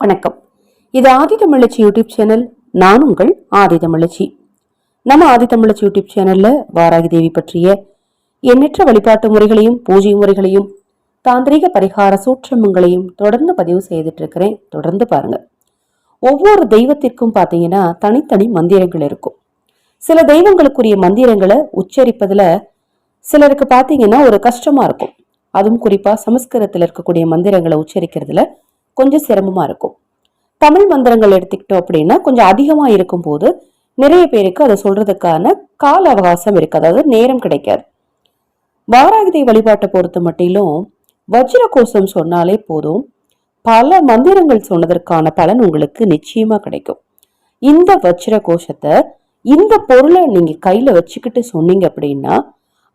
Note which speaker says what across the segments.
Speaker 1: வணக்கம். இது ஆதிதமிழச்சி YouTube channel நான் உங்கள் ஆதிதமிழச்சி நம்ம ஆதிதமிழச்சி யூடியூப் சேனல்ல வாராகி தேவி பற்றிய எண்ணற்ற வழிபாட்டு முறைகளையும் பூஜை முறைகளையும் தாந்திரிக பரிகார சூற்றமங்களையும் தொடர்ந்து பதிவு செய்துட்டு இருக்கிறேன் தொடர்ந்து பாருங்க. ஒவ்வொரு தெய்வத்திற்கும் பார்த்தீங்கன்னா தனித்தனி மந்திரங்கள் இருக்கும். சில தெய்வங்களுக்குரிய மந்திரங்களை உச்சரிப்பதுல சிலருக்கு பார்த்தீங்கன்னா ஒரு கஷ்டமா இருக்கும். அதுவும் குறிப்பாக சமஸ்கிருதத்தில் இருக்கக்கூடிய மந்திரங்களை உச்சரிக்கிறதுல கொஞ்சம் சிரமமா இருக்கும். தமிழ் மந்திரங்கள் எடுத்துக்கிட்டோம் அப்படின்னா கொஞ்சம் அதிகமா இருக்கும் போது நிறைய பேருக்கு அதை சொல்றதுக்கான கால அவகாசம் இருக்கு. அதாவது நேரம் கிடைக்காது. வாராகிதை வழிபாட்டை பொறுத்த மட்டிலும் வஜ்ர கோஷம் சொன்னாலே போதும். பல மந்திரங்கள் சொன்னதற்கான பலன் உங்களுக்கு நிச்சயமா கிடைக்கும். இந்த வஜ்ர கோஷத்தை இந்த பொருளை நீங்க கையில வச்சுக்கிட்டு சொன்னீங்க அப்படின்னா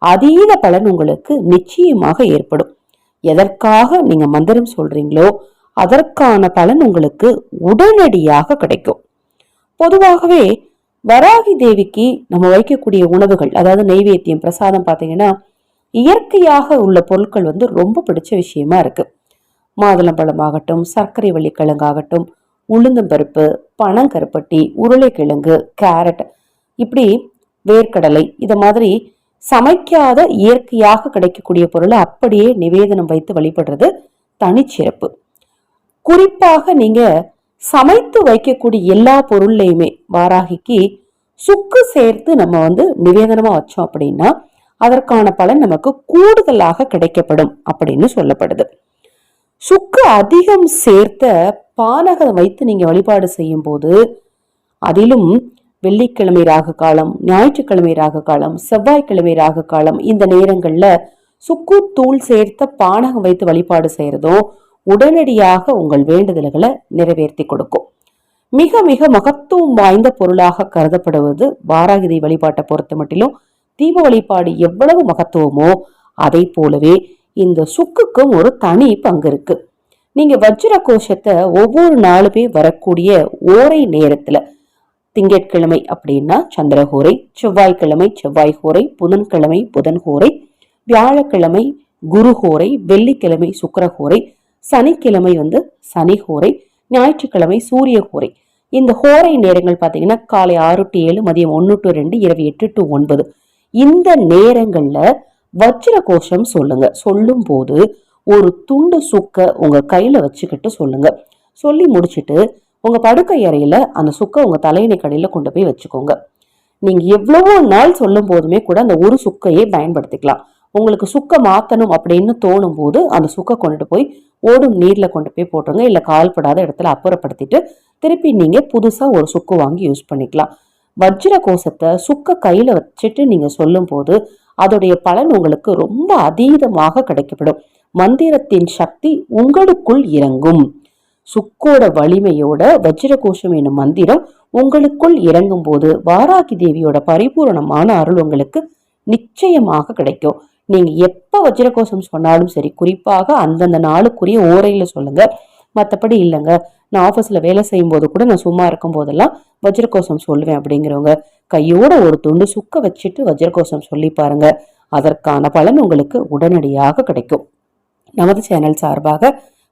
Speaker 1: அதீத பலன் உங்களுக்கு நிச்சயமாக ஏற்படும். எதற்காக நீங்க மந்திரம் சொல்றீங்களோ அதற்கான பலன் உங்களுக்கு உடனடியாக கிடைக்கும். பொதுவாகவே வராகி தேவிக்கு நம்ம வைக்கக்கூடிய உணவுகள் அதாவது நெய்வேத்தியம் பிரசாதம் பார்த்தீங்கன்னா இயற்கையாக உள்ள பொருட்கள் வந்து ரொம்ப பிடிச்ச விஷயமா இருக்கு. மாதுளம்பழமாகட்டும் சர்க்கரை வள்ளிக்கிழங்காகட்டும் உளுந்தம்பருப்பு பனங்கருப்பட்டி உருளைக்கிழங்கு கேரட் இப்படி வேர்க்கடலை இதை மாதிரி சமைக்காத இயற்கையாக கிடைக்கக்கூடிய பொருளை அப்படியே நிவேதனம் வைத்து வழிபடுறது தனிச்சிறப்பு. குறிப்பாக நீங்க சமைத்து வைக்கக்கூடிய எல்லா பொருள்லையுமே வாராகிக்கு சுக்கு சேர்த்து நம்ம வந்து நிவேதனமா வச்சோம் அப்படின்னா அதற்கான பலன் நமக்கு கூடுதலாக கிடைக்கப்படும் அப்படின்னு சொல்லப்படுது. சுக்கு அதிகம் சேர்த்த பானகம் வைத்து நீங்க வழிபாடு செய்யும் போது அதிலும் வெள்ளிக்கிழமை ராகு காலம் ஞாயிற்றுக்கிழமை ராகு காலம் செவ்வாய்க்கிழமை ராகு காலம் இந்த நேரங்கள்ல சுக்கு தூள் சேர்த்த பானகம் வைத்து வழிபாடு செய்யறதும் உடனடியாக உங்கள் வேண்டுதல்களை நிறைவேற்றி கொடுக்கும். மிக மிக மகத்துவம் வாய்ந்த பொருளாக கருதப்படுவது வாராகிதை வழிபாட்டை பொறுத்த மட்டிலும் தீப வழிபாடு எவ்வளவு மகத்துவமோ அதை போலவே இந்த சுக்குக்கும் ஒரு தனி பங்கு இருக்கு. நீங்க வஜ்ர கோஷத்தை ஒவ்வொரு நாளுமே வரக்கூடிய ஓரை நேரத்துல திங்கட்கிழமை அப்படின்னா சந்திரஹோரை செவ்வாய்க்கிழமை செவ்வாய் ஹோரை புதன்கிழமை புதன்ஹோரை வியாழக்கிழமை குருஹோரை வெள்ளிக்கிழமை சுக்கரஹோரை சனிக்கிழமை வந்து சனி ஹோரை ஞாயிற்றுக்கிழமை சூரிய ஹோரை இந்த ஹோரை நேரங்கள் பார்த்தீங்கன்னா காலை ஆறு டு ஏழு மதியம் ஒன்று டு ரெண்டு இரவு எட்டு டு ஒன்பது. இந்த நேரங்களில் வஜ்ர கோஷம் சொல்லுங்க. சொல்லும் போது ஒரு துண்டு சுக்க உங்க கையில வச்சுக்கிட்டு சொல்லுங்க. சொல்லி முடிச்சிட்டு உங்க படுக்கை அறையில அந்த சுக்க உங்க தலையணை கடையில கொண்டு போய் வச்சுக்கோங்க. நீங்க எவ்வளவோ நாள் சொல்லும் போதுமே கூட அந்த ஒரு சுக்கையே பயன்படுத்திக்கலாம். உங்களுக்கு சுக்க மாத்தணும் அப்படின்னு தோணும் போது அந்த சுக்க கொண்டுட்டு போய் ஓடும் நீரில் கொண்டு போய் போட்டுருங்க. இல்லை கால்படாத இடத்துல அப்புறப்படுத்திட்டு திருப்பி நீங்கள் புதுசாக ஒரு சுக்கு வாங்கி யூஸ் பண்ணிக்கலாம். வஜ்ர கோஷத்தை சுக்க கையில் வச்சுட்டு நீங்கள் சொல்லும்போது அதோடைய பலன் உங்களுக்கு ரொம்ப அதீதமாக கிடைக்கப்படும். மந்திரத்தின் சக்தி உங்களுக்குள் இறங்கும். சுக்கோட வலிமையோட வஜ்ரகோஷம் என்னும் மந்திரம் உங்களுக்குள் இறங்கும் போது வாராகி தேவியோட பரிபூரணமான அருள் உங்களுக்கு நிச்சயமாக கிடைக்கும். நீங்கள் எப்போ வஜ்ரகோஷம் சொன்னாலும் சரி குறிப்பாக அந்தந்த நாளுக்குரிய ஓரையில் சொல்லுங்கள் மற்றபடி இல்லைங்க. நான் ஆஃபீஸில் வேலை செய்யும் போது கூட நான் சும்மா இருக்கும் போதெல்லாம் வஜ்ரகோஷம் சொல்லுவேன் அப்படிங்கிறவங்க. கையோட ஒரு துண்டு சுக்க வச்சுட்டு வஜ்ரகோஷம் சொல்லி பாருங்க. அதற்கான பலன் உங்களுக்கு உடனடியாக கிடைக்கும். நமது சேனல் சார்பாக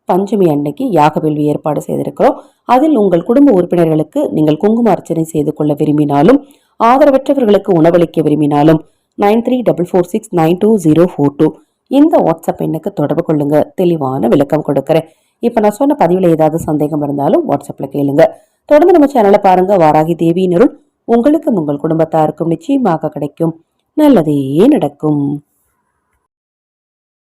Speaker 1: பஞ்சமி அன்னைக்கு யாக வேள்வி ஏற்பாடு செய்திருக்கிறோம். அதில் உங்கள் குடும்ப உறுப்பினர்களுக்கு நீங்கள் குங்கும அர்ச்சனை செய்து கொள்ள விரும்பினாலும் ஆதரவற்றவர்களுக்கு உணவளிக்க விரும்பினாலும் nine three double four six nine two zero four two. இந்த வாட்ஸ்அப் எண்ணுக்கு தொடர்பு கொள்ளுங்க. தெளிவான விளக்கம் கொடுக்குறேன். இப்போ நான் சொன்ன பதிவில் ஏதாவது சந்தேகம் இருந்தாலும் வாட்ஸ்அப்பில் கேளுங்க. தொடர்ந்து நம்ம சேனலை பாருங்க. வாராகி தேவியினருள் உங்களுக்கும் உங்கள் குடும்பத்தாருக்கும் நிச்சயமாக கிடைக்கும். நல்லதே நடக்கும்.